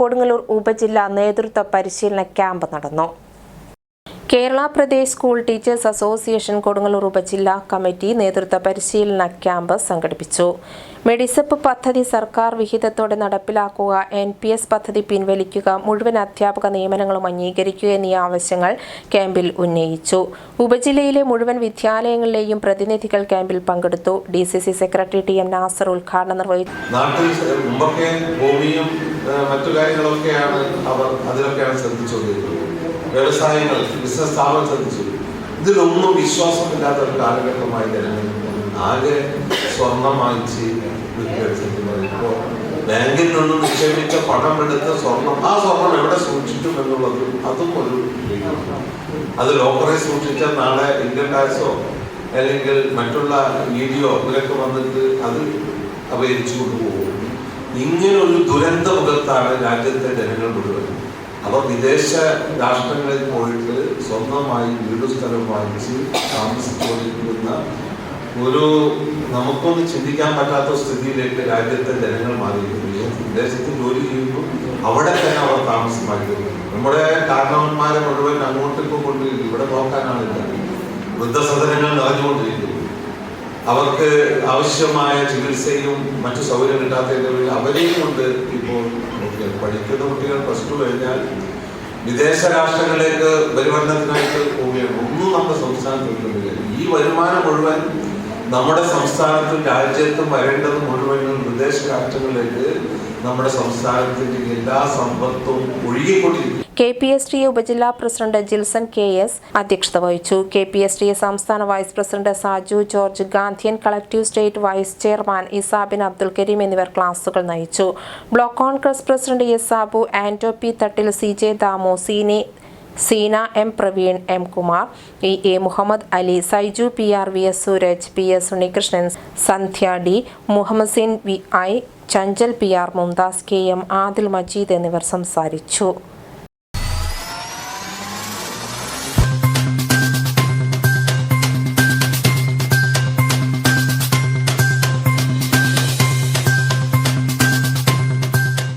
കൊടുങ്ങല്ലൂർ ഉപജില്ല നേതൃത്വ പരിശീലന ക്യാമ്പ് നടന്നു. Kerala Pradesh school teachers association Kodungallur ഉപജില്ലാ കമ്മിറ്റി നേതൃത്വ പരിശീലന ക്യാമ്പ് സംഘടിപ്പിച്ചു. മെഡിസപ്പ് പദ്ധതി സർക്കാർ വിഹിതത്തോടെ നടപ്പിലാക്കുക എൻ പി എസ് പദ്ധതി പിൻവലിക്കുക മുഴുവൻ അധ്യാപക നിയമനങ്ങളും അംഗീകരിക്കുക എന്നീ ആവശ്യങ്ങൾ ക്യാമ്പിൽ ഉന്നയിച്ചു. ഉപജില്ലയിലെ മുഴുവൻ വിദ്യാലയങ്ങളിലെയും പ്രതിനിധികൾ ക്യാമ്പിൽ പങ്കെടുത്തു. D secretary T M Nasar ഉദ്ഘാടനം നിർവഹിച്ചു. മറ്റു കാര്യങ്ങളൊക്കെയാണ് അവർ അതിലൊക്കെയാണ് ശ്രദ്ധിച്ചുകൊണ്ടിരുന്നത് വ്യവസായങ്ങൾ ബിസിനസ് സ്ഥാപനം ശ്രദ്ധിച്ചു. ഇതിലൊന്നും വിശ്വാസമില്ലാത്ത ഒരു കാലഘട്ടമായി ജനങ്ങൾ ആകെ സ്വർണം വാങ്ങിച്ച് ഇപ്പോൾ ബാങ്കിൽ നിന്നും നിക്ഷേപിച്ച പണം എടുത്ത് സ്വർണം ആ സ്വർണം എവിടെ സൂക്ഷിക്കും എന്നുള്ളത് അതും ഒരു. അത് ലോക്കറിൽ സൂക്ഷിച്ചാൽ നാളെ ഇന്ത്യൻ ടാക്സോ അല്ലെങ്കിൽ മറ്റുള്ള വീഡിയോ ഇതിലൊക്കെ വന്നിട്ട് അത് അപഹരിച്ചു കൊണ്ടുപോകും ഇങ്ങനെ ഒരു ദുരന്ത മുഖത്താണ് രാജ്യത്തെ ജനങ്ങൾ മുഴുവൻ അവർ വിദേശ രാഷ്ട്രങ്ങളിൽ പോയിട്ട് സ്വന്തമായി വീട് സ്ഥലം വാങ്ങിച്ച് താമസിച്ചുകൊണ്ടിരിക്കുന്ന ഒരു നമുക്കൊന്നും ചിന്തിക്കാൻ പറ്റാത്ത സ്ഥിതിയിലേക്ക് രാജ്യത്തെ ജനങ്ങൾ മാറിയിരിക്കുന്നു. വിദേശത്ത് ജോലി ചെയ്യുമ്പോൾ അവിടെ തന്നെ അവർ താമസമാക്കുന്നു നമ്മുടെ കാരണവന്മാരെ മുഴുവൻ അങ്ങോട്ടേക്ക് കൊണ്ട് ഇവിടെ നോക്കാനാണില്ല വൃദ്ധസദനങ്ങൾ നിറഞ്ഞുകൊണ്ടിരിക്കുന്നു അവർക്ക് ആവശ്യമായ ചികിത്സയും മറ്റു സൗകര്യം കിട്ടാത്തതിന്റെ പേരിൽ അവരെയും കൊണ്ട് ഇപ്പോൾ പഠിക്കുന്ന കുട്ടികൾ പ്ലസ് ടു കഴിഞ്ഞാൽ വിദേശ രാഷ്ട്രങ്ങളിലേക്ക് പരിവർത്തനത്തിനായിട്ട് പോവുകയാണ്. ഒന്നും നമ്മുടെ സംസ്ഥാനത്ത് ഈ വരുമാനം മുഴുവൻ നമ്മുടെ സംസ്ഥാനത്തും രാജ്യത്തും വരേണ്ടത് മുഴുവനും വിദേശ രാഷ്ട്രങ്ങളിലേക്ക് നമ്മുടെ സംസ്ഥാനത്തിന്റെ എല്ലാ സമ്പത്തും ഒഴുകിക്കൊണ്ടിരിക്കും കെ പി എസ് എ ഉപജില്ലാ പ്രസിഡന്റ് ജിൽസൺ കെ എസ് അധ്യക്ഷത വഹിച്ചു. കെ പി എസ് എ സംസ്ഥാന vice president Saju George Gandhian collective state vice chairman Isabin Abdul Kareem എന്നിവർ ക്ലാസുകൾ നയിച്ചു. Block Congress president S Sabu Anto P Thattil C J Damu Seeni Seena M Praveen M Kumar E A Muhammad Ali Saiju P R V S Sooraj P S Unnikrishnan Sandhya D Muhammad sin V I Chanchal P R Mumtaz K M Adil Majeed എന്നിവർ സംസാരിച്ചു.